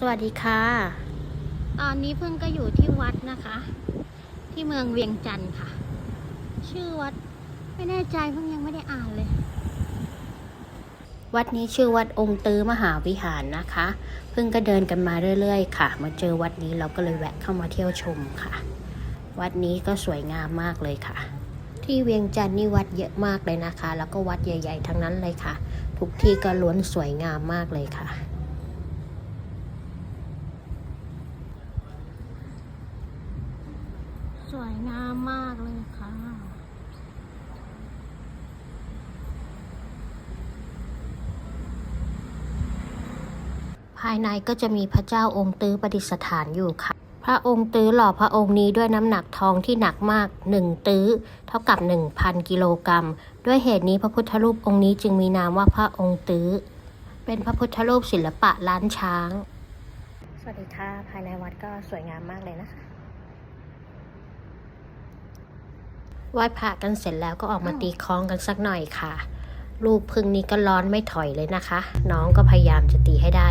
สวัสดีค่ะ ตอนนี้เพิ่งก็อยู่ที่วัดนะคะ ที่เมืองเวียงจันทร์ค่ะ ชื่อวัดไม่แน่ใจเพิ่งยังไม่ได้อ่านเลย วัดนี้ชื่อวัดองค์ตื้อมหาวิหารนะคะ เพิ่งก็เดินกันมาเรื่อย ๆ ค่ะ มาเจอวัดนี้เราก็เลยแวะเข้ามาเที่ยวชมค่ะ วัดนี้ก็สวยงามมากเลยค่ะ ที่เวียงจันทร์นี่วัดเยอะมากเลยนะคะ แล้วก็วัดใหญ่ ๆ ทั้งนั้นเลยค่ะ ทุกที่ก็ล้วนสวยงามมากเลยค่ะ วยงามมากเลยค่ะ ภายในก็จะมีพระเจ้าองค์ตื้อประดิษฐานอยู่ค่ะ พระองค์ตื้อหล่อพระองค์นี้ด้วยน้ำหนักทองที่หนักมาก1ตื้อ เท่ากับ 1,000 กิโลกรัม ด้วยเหตุนี้พระพุทธรูปองค์นี้จึงมีนามว่าพระองค์ตื้อ เป็นพระพุทธรูปศิลปะล้านช้าง สวัสดีค่ะ ภายในวัดก็สวยงามมากเลยนะคะ ไหว้พระกันเสร็จแล้วก็ออกมาตีคล้องกันสักหน่อยค่ะ ลูกพึ่งนี้ก็ร้อนไม่ถอยเลยนะคะ น้องก็พยายามจะตีให้ได้